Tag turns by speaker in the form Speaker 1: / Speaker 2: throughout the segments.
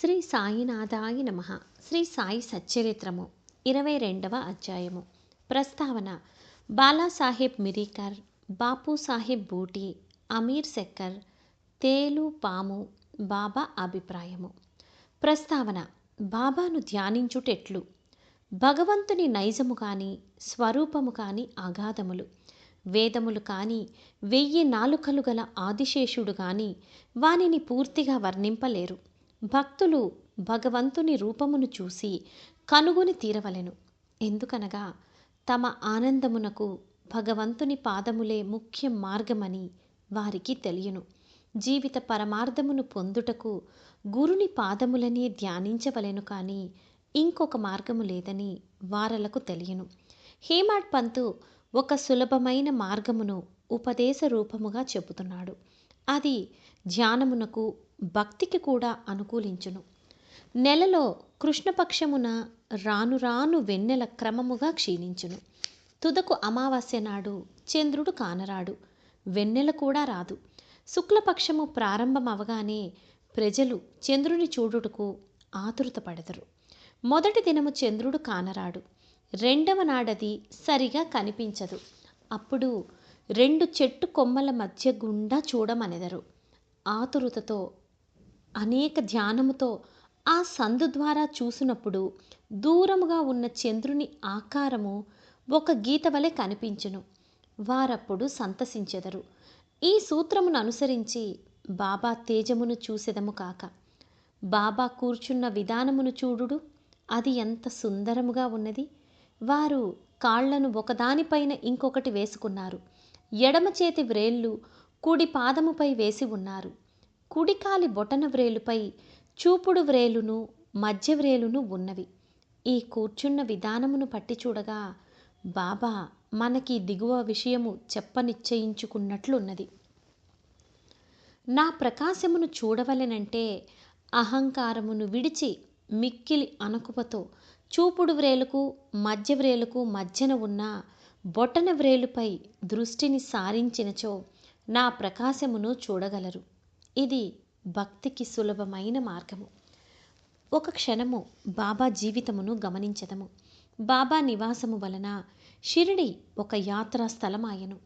Speaker 1: శ్రీ సాయినాథాయ నమ. శ్రీ సాయి సచ్చరిత్రము ఇరవై రెండవ అధ్యాయము. ప్రస్తావన బాలాసాహెబ్ మిరీకర్ బాపు సాహెబ్ బూటి అమీర్ సెక్కర్ తేలు పాము బాబా అభిప్రాయము. ప్రస్తావన బాబాను ధ్యానించుటెట్లు. భగవంతుని నైజము కానీ స్వరూపము కానీ అగాధములు వేదములు కానీ వెయ్యి నాలుకలు గల ఆదిశేషుడు కానీ వానిని పూర్తిగా వర్ణింపలేరు. భక్తులు భగవంతుని రూపమును చూసి కనుగొని తీరవలెను. ఎందుకనగా తమ ఆనందమునకు భగవంతుని పాదములే ముఖ్య మార్గమని వారికి తెలియను. జీవిత పరమార్థమును పొందుటకు గురుని పాదములనే ధ్యానించవలెను కానీ ఇంకొక మార్గము లేదని వారలకు తెలియను. హేమాడ్ పంతు ఒక సులభమైన మార్గమును ఉపదేశ రూపముగా చెబుతున్నాడు. అది ధ్యానమునకు భక్తికి కూడా అనుకూలించును. నెలలో కృష్ణపక్షమున రాను రాను వెన్నెల క్రమముగా క్షీణించును. తుదకు అమావాస్య నాడు చంద్రుడు కానరాడు. వెన్నెల కూడా రాదు. శుక్లపక్షము ప్రారంభమవగానే ప్రజలు చంద్రుని చూడుటకు ఆతురత పడదరు మొదటి దినము చంద్రుడు కానరాడు. రెండవ నాడది సరిగా కనిపించదు. అప్పుడు రెండు చెట్టు కొమ్మల మధ్య గుండా చూడమనెదరు. ఆతురతతో అనేక ధ్యానముతో ఆ సందు ద్వారా చూసినప్పుడు దూరముగా ఉన్న చంద్రుని ఆకారము ఒక గీత వలె కనిపించును. వారప్పుడు సంతసించెదరు. ఈ సూత్రమును అనుసరించి బాబా తేజమును చూసెదము కాక బాబా కూర్చున్న విధానమును చూడుడు. అది ఎంత సుందరముగా ఉన్నది. వారు కాళ్ళను ఒకదానిపైన ఇంకొకటి వేసుకున్నారు. ఎడమ చేతి వ్రేళ్ళు కుడి పాదముపై వేసి ఉన్నారు. కుడికాలి బొటన వ్రేలుపై చూపుడు వ్రేలును మధ్య వ్రేలును ఉన్నవి. ఈ కూర్చున్న విధానమును పట్టి చూడగా బాబా మనకి దిగువ విషయము చెప్పనిశ్చయించుకున్నట్లున్నది. నా ప్రకాశమును చూడవలెనంటే అహంకారమును విడిచి మిక్కిలి అనకుపతో చూపుడు వ్రేలుకు మధ్య వ్రేలుకు మధ్యన ఉన్న బొటన వ్రేలుపై దృష్టిని సారించినచో నా ప్రకాశమును చూడగలరు. ఇది భక్తికి సులభమైన మార్గము. ఒక క్షణము బాబా జీవితమును గమనించదము. బాబా నివాసము వలన షిరిడి ఒక యాత్రా స్థలమాయను.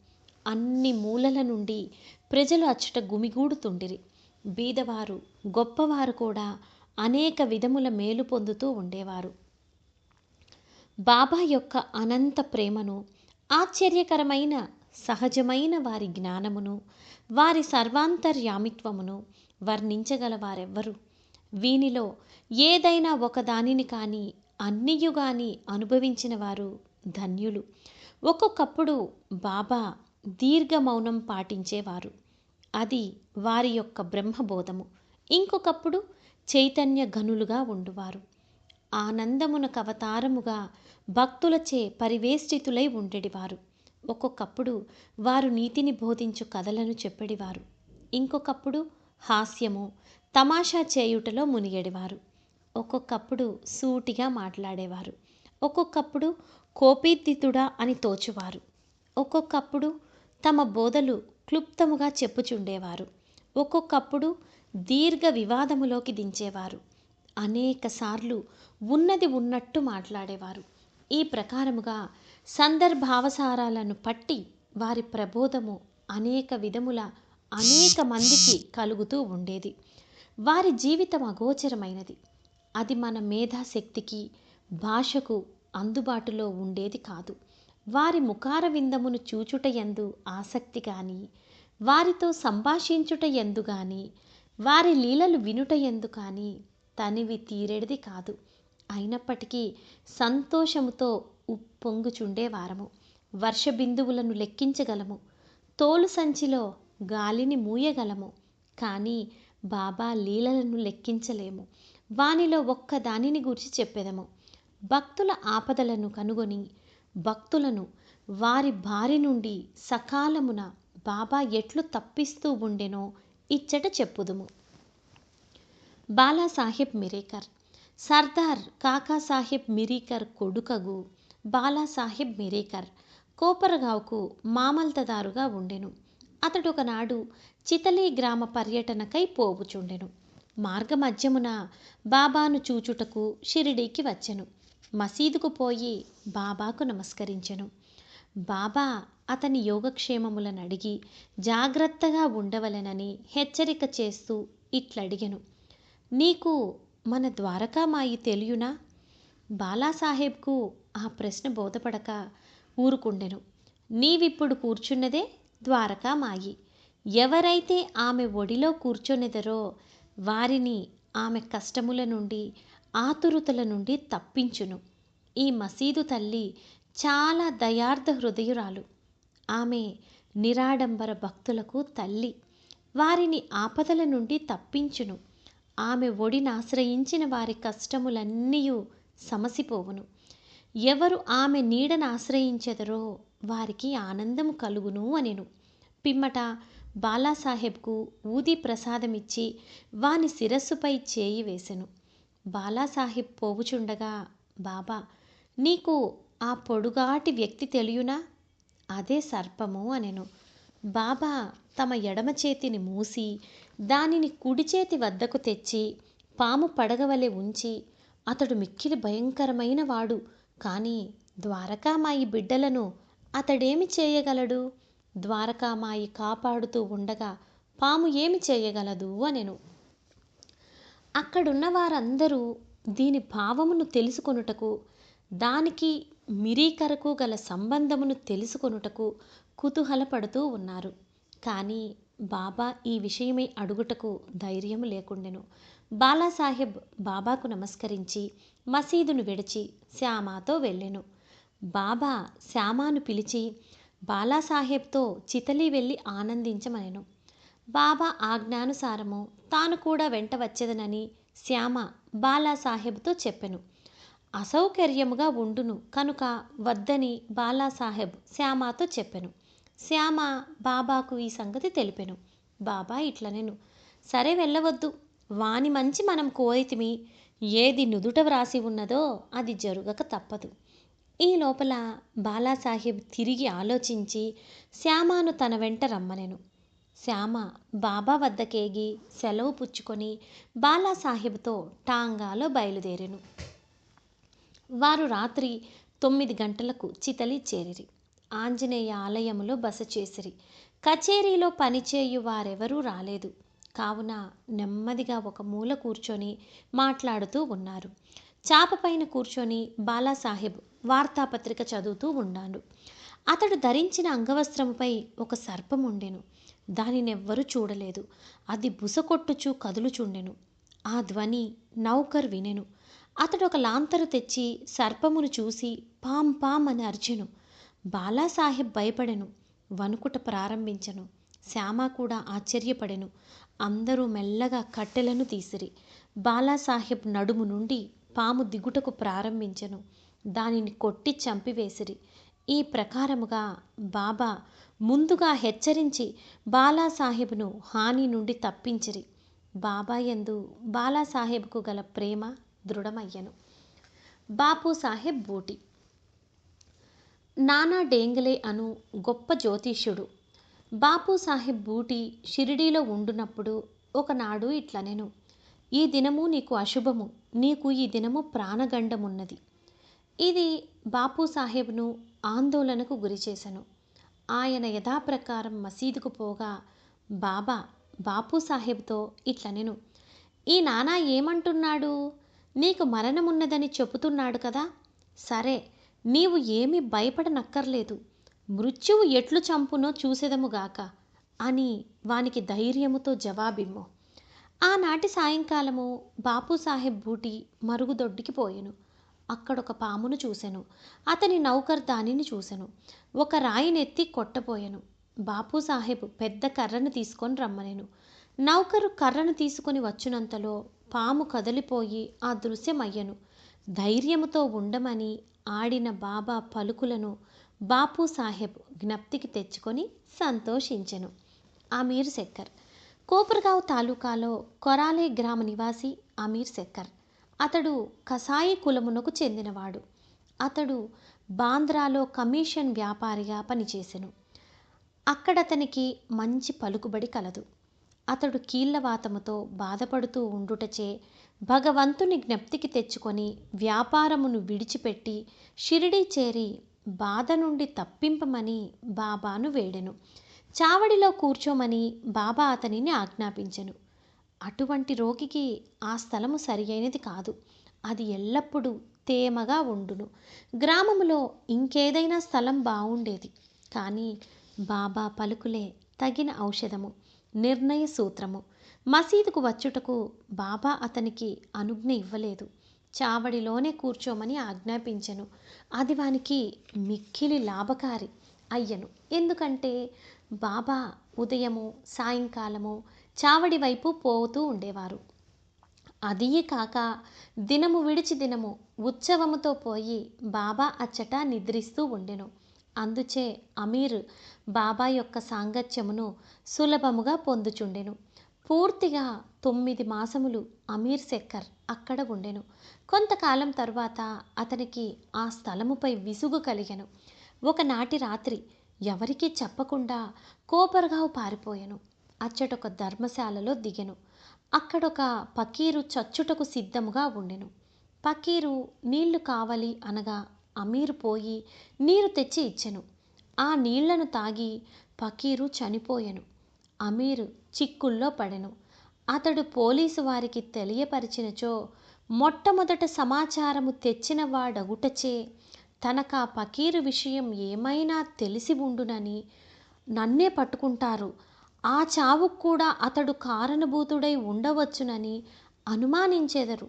Speaker 1: అన్ని మూలల నుండి ప్రజలు అచ్చట గుమిగూడుతుండిరి. బీదవారు గొప్పవారు కూడా అనేక విధముల మేలు పొందుతూ ఉండేవారు. బాబా యొక్క అనంత ప్రేమను ఆశ్చర్యకరమైన సహజమైన వారి జ్ఞానమును వారి సర్వాంతర్యామిత్వమును వర్ణించగల వారెవ్వరు. వీనిలో ఏదైనా ఒకదానిని కానీ అన్నియు కానీ అనుభవించిన వారు ధన్యులు. ఒక్కొక్కప్పుడు బాబా దీర్ఘ మౌనం పాటించేవారు. అది వారి యొక్క బ్రహ్మబోధము. ఇంకొకప్పుడు చైతన్య ఘనులుగా ఉండువారు. ఆనందమునకు అవతారముగా భక్తులచే పరివేష్టితులై ఉండేటివారు. ఒక్కొక్కప్పుడు వారు నీతిని బోధించు కథలను చెప్పేవారు. ఇంకొకప్పుడు హాస్యము తమాషా చేయుటలో మునిగేడివారు. ఒక్కొక్కప్పుడు సూటిగా మాట్లాడేవారు. ఒక్కొక్కప్పుడు కోపీద్దితుడా అని తోచువారు. ఒక్కొక్కప్పుడు తమ బోధలు క్లుప్తముగా చెప్పుచుండేవారు. ఒక్కొక్కప్పుడు దీర్ఘ వివాదములోకి దించేవారు. అనేకసార్లు ఉన్నది ఉన్నట్టు మాట్లాడేవారు. ఈ ప్రకారముగా సందర్భావసారాలను పట్టి వారి ప్రబోధము అనేక విధముల అనేక మందికి కలుగుతూ ఉండేది. వారి జీవితం అగోచరమైనది. అది మన మేధాశక్తికి భాషకు అందుబాటులో ఉండేది కాదు. వారి ముఖార విందమును చూచుట ఎందు ఆసక్తి కానీ వారితో సంభాషించుట ఎందు కానీ వారి లీలలు వినుట ఎందు కానీ తనివి తీరేడిది కాదు. అయినప్పటికీ సంతోషముతో ఉప్పొంగుచుండేవారము వర్ష బిందువులను లెక్కించగలము. తోలు సంచిలో గాలిని మూయగలము. కానీ బాబా లీలలను లెక్కించలేము. వానిలో ఒక్క దానిని గురించి చెప్పేదము. భక్తుల ఆపదలను కనుగొని భక్తులను వారి బారి నుండి సకాలమున బాబా ఎట్లు తప్పిస్తూ ఉండెనో ఇచ్చట చెప్పుదుము. బాలాసాహెబ్ మిరేకర్ సర్దార్ కాకాసాహెబ్ మిరీకర్ కొడుకగు బాలాసాహెబ్ మిరేకర్ కోపరగావ్కు మామల్తదారుగా ఉండెను. అతడు ఒకనాడు చితలీ గ్రామ పర్యటనకై పోవుచుండెను. మార్గమధ్యమున బాబాను చూచుటకు షిరిడీకి వచ్చెను. మసీదుకు పోయి బాబాకు నమస్కరించెను. బాబా అతని యోగక్షేమములను అడిగి జాగ్రత్తగా ఉండవలెనని హెచ్చరిక చేస్తూ ఇట్లడిగెను. నీకు మన ద్వారకామాయి తెలియునా? బాలాసాహెబ్కు ఆ ప్రశ్న బోధపడక ఊరుకుండెను. నీవిప్పుడు కూర్చున్నదే ద్వారకామాయి. ఎవరైతే ఆమె ఒడిలో కూర్చొనెదరో వారిని ఆమె కష్టముల నుండి ఆతురుతల నుండి తప్పించును. ఈ మసీదు తల్లి చాలా దయార్థ హృదయురాలు. ఆమె నిరాడంబర భక్తులకు తల్లి. వారిని ఆపదల నుండి తప్పించును. ఆమె ఒడినాశ్రయించిన వారి కష్టములన్నీ సమసిపోవును. ఎవరు ఆమె నీడను ఆశ్రయించెదరో వారికి ఆనందము కలుగును అనెను. పిమ్మట బాలాసాహెబ్కు ఊది ప్రసాదమిచ్చి వాని శిరస్సుపై చేయి వేసెను. బాలాసాహెబ్ పోవుచుండగా బాబా నీకు ఆ పొడుగాటి వ్యక్తి తెలియునా? అదే సర్పము అనెను. బాబా తమ ఎడమ చేతిని మూసి దానిని కుడి చేతి వద్దకు తెచ్చి పాము పడగవలె ఉంచి అతడు మిక్కిలి భయంకరమైన వాడు. కానీ ద్వారకామాయి బిడ్డలను అతడేమి చేయగలడు? ద్వారకామాయి కాపాడుతూ ఉండగా పాము ఏమి చేయగలదు అనెను. అక్కడున్న వారందరూ దీని భావమును తెలుసుకొనుటకు దానికి మిరీకరకు గల సంబంధమును తెలుసుకొనుటకు కుతూహలపడుతూ ఉన్నారు. కానీ బాబా ఈ విషయమై అడుగుటకు ధైర్యం లేకుండెను. బాలాసాహెబ్ బాబాకు నమస్కరించి మసీదును విడిచి శ్యామాతో వెళ్ళెను. బాబా శ్యామాను పిలిచి బాలాసాహెబ్తో చితలి వెళ్ళి ఆనందించమనెను. బాబా ఆజ్ఞానుసారము తాను కూడా వెంట వచ్చేదనని శ్యామ బాలాసాహెబ్తో చెప్పెను. అసౌకర్యముగా ఉండును కనుక వద్దని బాలాసాహెబ్ శ్యామాతో చెప్పెను. శ్యామ బాబాకు ఈ సంగతి తెలిపెను. బాబా ఇట్లనెను. సరే వెళ్ళవద్దు. వాని మంచి మనం కోరితిమి ఏది నుదుట వ్రాసి ఉన్నదో అది జరుగక తప్పదు. ఈ లోపల బాలాసాహెబ్ తిరిగి ఆలోచించి శ్యామాను తన వెంట రమ్మనెను. శ్యామ బాబా వద్దకేగి సెలవు పుచ్చుకొని బాలాసాహెబ్తో టాంగాలో బయలుదేరెను. వారు రాత్రి తొమ్మిది గంటలకు చితలి చేరిరి. ఆంజనేయ ఆలయములో బస చేసిరి. కచేరీలో పనిచేయు వారెవరూ రాలేదు. కావున నెమ్మదిగా ఒక మూల కూర్చొని మాట్లాడుతూ ఉన్నారు. చాప పైన కూర్చొని బాలాసాహెబ్ వార్తాపత్రిక చదువుతూ ఉన్నాడు. అతడు ధరించిన అంగవస్త్రముపై ఒక సర్పం ఉండెను. దానినెవ్వరూ చూడలేదు. అది బుసకొట్టుచు కదులుచుండెను. ఆ ధ్వని నౌకర్ వినెను. అతడు ఒక లాంతరు తెచ్చి సర్పమును చూసి పాం పాం అని అర్చెను. బాలాసాహెబ్ భయపడెను వణుకుట ప్రారంభించెను శ్యామ కూడా ఆశ్చర్యపడెను. అందరూ మెల్లగా కట్టెలను తీసిరి. బాలాసాహెబ్ నడుము నుండి పాము దిగుటకు ప్రారంభించెను. దానిని కొట్టి చంపివేసిరి. ఈ ప్రకారముగా బాబా ముందుగా హెచ్చరించి బాలాసాహెబ్ను హాని నుండి తప్పించిరి. బాబా యందు బాలాసాహెబ్కు గల ప్రేమ దృఢమయ్యను. బాపు సాహెబ్ బూటి. నానా డేంగలే అను గొప్ప జ్యోతిష్యుడు. బాపు సాహెబ్ బూటి షిరిడీలో ఉండునప్పుడు ఒకనాడు ఇట్లనెను ఈ దినము నీకు అశుభము నీకు ఈ దినము ప్రాణగండమున్నది ఇది బాపు సాహెబ్ను ఆందోళనకు గురిచేశాను ఆయన యథాప్రకారం మసీదుకు పోగా బాబా బాపు సాహెబ్తో ఇట్లనెను ఈ నానా ఏమంటున్నాడు? నీకు మరణమున్నదని చెబుతున్నాడు కదా? సరే నీవు ఏమీ భయపడనక్కర్లేదు. మృత్యువు ఎట్లు చంపునో చూసేదముగాక అని వానికి ధైర్యముతో జవాబిమ్ము. ఆనాటి సాయంకాలము బాపు సాహెబ్ బూటి మరుగుదొడ్డికి పోయెను. అక్కడొక పామును చూసెను. అతని నౌకర్ దానిని చూసెను. ఒక రాయినెత్తి కొట్టపోయాను బాపు సాహెబ్ పెద్ద కర్రను తీసుకొని రమ్మనేను. నౌకరు కర్రను తీసుకొని వచ్చినంతలో పాము కదిలిపోయి ఆ దృశ్యమయ్యను. ధైర్యముతో ఉండమని ఆడిన బాబా పలుకులను బాపు సాహెబ్ జ్ఞప్తికి తెచ్చుకొని సంతోషించెను. అమీర్ శెక్కర్. కోపర్గావ్ తాలూకాలో కొరాలే గ్రామ నివాసి అమీర్ శెక్కర్. అతడు కసాయి కులమునకు చెందినవాడు. అతడు బాంద్రాలో కమిషన్ వ్యాపారిగా పనిచేసెను. అక్కడతనికి మంచి పలుకుబడి కలదు. అతడు కీళ్ళవాతముతో బాధపడుతూ ఉండుటచే భగవంతుని జ్ఞప్తికి తెచ్చుకొని వ్యాపారమును విడిచిపెట్టి షిరిడీ చేరి బాధ నుండి తప్పింపమని బాబాను వేడెను. చావడిలో కూర్చోమని బాబా అతనిని ఆజ్ఞాపించెను. అటువంటి రోగికి ఆ స్థలము సరియైనది కాదు. అది ఎల్లప్పుడూ తేమగా ఉండును. గ్రామములో ఇంకేదైనా స్థలం బాగుండేది కానీ బాబా పలుకులే తగిన ఔషధము నిర్ణయ సూత్రము. మసీదుకు వచ్చుటకు బాబా అతనికి అనుజ్ఞ ఇవ్వలేదు. చావడిలోనే కూర్చోమని ఆజ్ఞాపించెను. అది వానికి మిక్కిలి లాభకారి అయ్యను. ఎందుకంటే బాబా ఉదయము సాయంకాలము చావడి వైపు పోతూ ఉండేవారు. అది కాక దినము విడిచి దినము ఉత్సవముతో పోయి బాబా అచ్చట నిద్రిస్తూ ఉండెను. అందుచే అమీర్ బాబా యొక్క సాంగత్యమును సులభముగా పొందుచుండెను. పూర్తిగా తొమ్మిది మాసములు అమీర్ శక్కర్ అక్కడ ఉండెను. కొంతకాలం తర్వాత అతనికి ఆ స్థలముపై విసుగు కలిగెను. ఒకనాటి రాత్రి ఎవరికీ చెప్పకుండా కోపరగావు పారిపోయెను. అచ్చటొక ధర్మశాలలో దిగెను. అక్కడొక పకీరు చచ్చుటకు సిద్ధముగా ఉండెను. పకీరు నీళ్ళు కావాలి అనగా అమీరు పోయి నీరు తెచ్చి ఇచ్చెను. ఆ నీళ్ళను తాగి పకీరు చనిపోయెను. అమీరు చిక్కుల్లో పడెను. అతడు పోలీసు వారికి తెలియపరిచినచో మొట్టమొదట సమాచారము తెచ్చిన వాడగుటచే తనకా పకీరు విషయం ఏమైనా తెలిసి ఉండునని నన్నే పట్టుకుంటారు. ఆ చావుకు కూడా అతడు కారణభూతుడై ఉండవచ్చునని అనుమానించెదరు.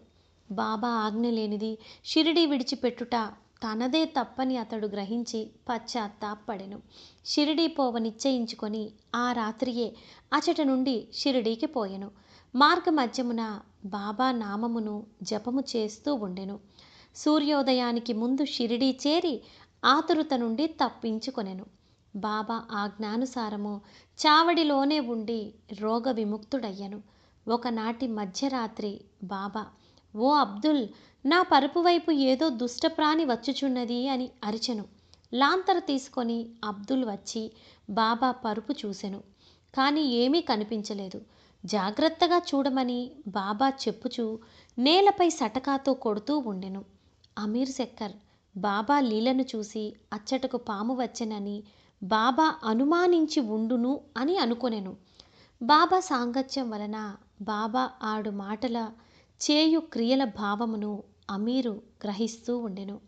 Speaker 1: బాబా ఆజ్ఞ లేనిది షిరిడి విడిచిపెట్టుట తనదే తప్పని అతడు గ్రహించి పశ్చాత్తాపడెను. షిరిడీ పోవ నిశ్చయించుకొని ఆ రాత్రియే అచట నుండి షిరిడీకి పోయెను. మార్గ మధ్యమున బాబా నామమును జపము చేస్తూ ఉండెను. సూర్యోదయానికి ముందు షిరిడీ చేరి ఆతురుత నుండి తప్పించుకొనెను. బాబా ఆజ్ఞానుసారము చావడిలోనే ఉండి రోగ విముక్తుడయ్యను. ఒకనాటి మధ్యరాత్రి బాబా ఓ అబ్దుల్ నా పరుపు వైపు ఏదో దుష్టప్రాణి వచ్చుచున్నది అని అరిచెను. లాంతర తీసుకొని అబ్దుల్ వచ్చి బాబా పరుపు చూసెను. కానీ ఏమీ కనిపించలేదు. జాగ్రత్తగా చూడమని బాబా చెప్పుచూ నేలపై సటకాతో కొడుతూ ఉండెను. అమీర్ శక్కర్ బాబా లీలను చూసి అచ్చటకు పాము వచ్చెనని బాబా అనుమానించి ఉండును అని అనుకొనెను. బాబా సాంగత్యం వలన బాబా ఆడు మాటల చేయు క్రియల భావమును అమీరు గ్రహిస్తూ ఉండెను.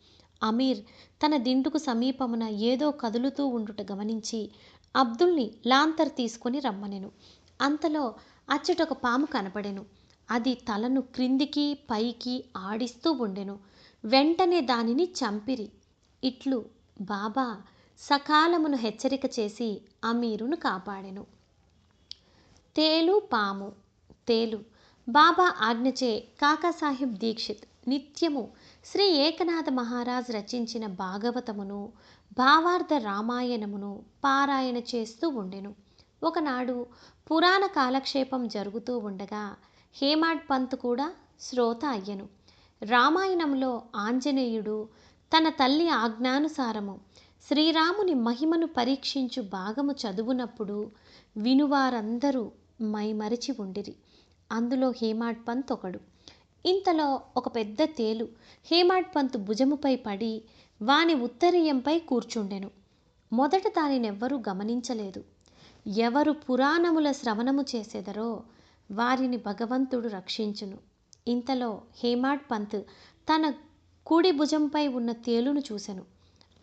Speaker 1: అమీర్ తన దిండుకు సమీపమున ఏదో కదులుతూ ఉండుట గమనించి అబ్దుల్ని లాంతర్ తీసుకొని రమ్మనెను. అంతలో అచ్చటొక పాము కనపడెను. అది తలను క్రిందికి పైకి ఆడిస్తూ ఉండెను. వెంటనే దానిని చంపిరి. ఇట్లు బాబా సకాలమును హెచ్చరిక చేసి అమీరును కాపాడెను. తేలు పాము. తేలు బాబా ఆజ్ఞచే కాకాసాహెబ్ దీక్షిత్ నిత్యము శ్రీ ఏకనాథ మహారాజ్ రచించిన భాగవతమును భావార్థ రామాయణమును పారాయణ చేస్తూ ఉండెను. ఒకనాడు పురాణ కాలక్షేపం జరుగుతూ ఉండగా హేమాడ్ పంత్ కూడా శ్రోత అయ్యను. రామాయణంలో ఆంజనేయుడు తన తల్లి ఆజ్ఞానుసారము శ్రీరాముని మహిమను పరీక్షించు భాగము చదువునప్పుడు వినువారందరూ మైమరిచి ఉండిరి. అందులో హేమాడ్ పంత్ ఒకడు. ఇంతలో ఒక పెద్ద తేలు హేమాడ్ పంత్ భుజముపై పడి వాని ఉత్తరీయంపై కూర్చుండెను. మొదట దానినెవ్వరూ గమనించలేదు. ఎవరు పురాణముల శ్రవణము చేసేదరో వారిని భగవంతుడు రక్షించును. ఇంతలో హేమాడ్ పంత్ తన కుడి భుజంపై ఉన్న తేలును చూసెను.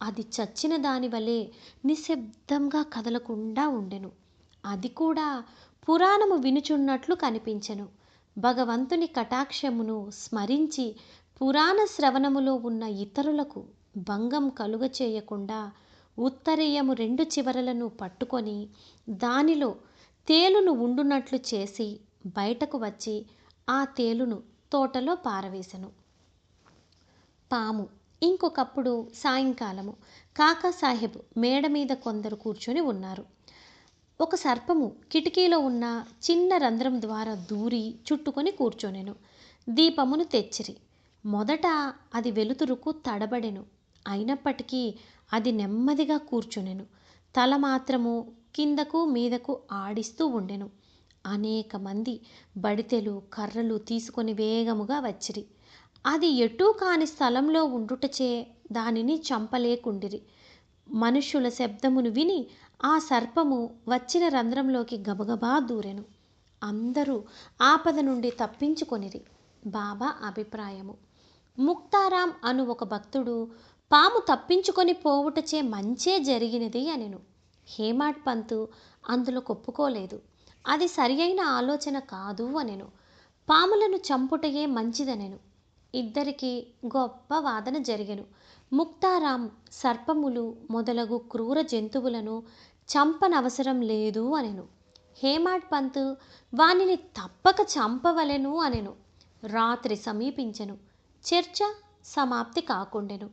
Speaker 1: అది చచ్చిన దానివలే నిశ్శబ్దంగా కదలకుండా ఉండెను. అది కూడా పురాణము వినుచున్నట్లు కనిపించెను. భగవంతుని కటాక్షమును స్మరించి పురాణ శ్రవణములో ఉన్న ఇతరులకు భంగం కలుగ చేయకుండా ఉత్తరీయము రెండు చివరలను పట్టుకొని దానిలో తేలును ఉండునట్లు చేసి బయటకు వచ్చి ఆ తేలును తోటలో పారవేశను పాము. ఇంకొకప్పుడు సాయంకాలము. కాకాసాహెబ్ మేడ మీద కొందరు కూర్చొని ఉన్నారు. ఒక సర్పము కిటికీలో ఉన్న చిన్న రంధ్రం ద్వారా దూరి చుట్టుకొని కూర్చొనెను. దీపమును తెచ్చిరి. మొదట అది వెలుతురుకు తడబడెను. అయినప్పటికీ అది నెమ్మదిగా కూర్చొనెను. తల మాత్రము కిందకు మీదకు ఆడిస్తూ ఉండెను. అనేక మంది బడితెలు కర్రలు తీసుకొని వేగముగా వచ్చిరి. అది ఎటూ కాని స్థలంలో ఉండుటచే దానిని చంపలేకుండిరి. మనుష్యుల శబ్దమును విని ఆ సర్పము వచ్చిన రంధ్రంలోకి గబగబా దూరెను. అందరూ ఆపద నుండి తప్పించుకొనిరి. బాబా అభిప్రాయము. ముక్తారాం అను ఒక భక్తుడు పాము తప్పించుకొని పోవుటచే మంచే జరిగినది అనెను. హేమాడ్ పంతు అందులో కొప్పుకోలేదు. అది సరి అయిన ఆలోచన కాదు అనెను. పాములను చంపుటయే మంచిదనెను. ఇద్దరికి గొప్ప వాదన జరిగెను. ముక్తారాం సర్పములు మొదలగు క్రూర జంతువులను చంపనవసరం లేదు అనెను. హేమాడ్ పంత్ వానిని తప్పక చంపవలెను అనెను. రాత్రి సమీపించెను. చర్చ సమాప్తి కాకుండెను.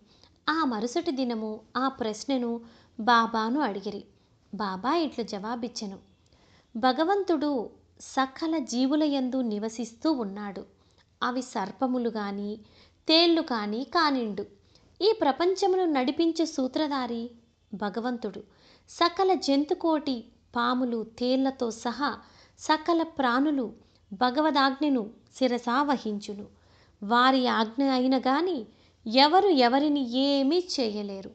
Speaker 1: ఆ మరుసటి దినము ఆ ప్రశ్నను బాబాను అడిగిరి. బాబా ఇట్లు జవాబిచ్చెను. భగవంతుడు సకల జీవులయందు నివసిస్తూ ఉన్నాడు. అవి సర్పములు కానీ తేళ్ళు కానీ కానిండు. ఈ ప్రపంచమును నడిపించే సూత్రధారి భగవంతుడు. సకల జంతుకోటి పాములు తేళ్ళతో సహా సకల ప్రాణులు భగవదాజ్ఞను శిరసా వహించును. వారి ఆజ్ఞ అయిన గాని ఎవరు ఎవరిని ఏమీ చేయలేరు.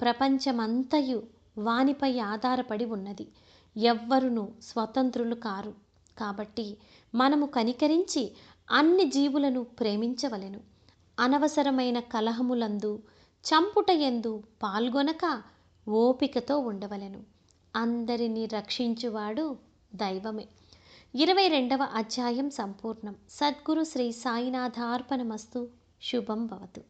Speaker 1: ప్రపంచమంతయు వానిపై ఆధారపడి ఉన్నది. ఎవ్వరును స్వతంత్రులు కారు. కాబట్టి మనము కనికరించి అన్ని జీవులను ప్రేమించవలెను. అనవసరమైన కలహములందు చంపుటయందు పాల్గొనక ఓపికతో ఉండవలెను. అందరినీ రక్షించువాడు దైవమే. ఇరవై రెండవ అధ్యాయం సంపూర్ణం. సద్గురు శ్రీ సాయినాథార్పణమస్తు. శుభం భవతు.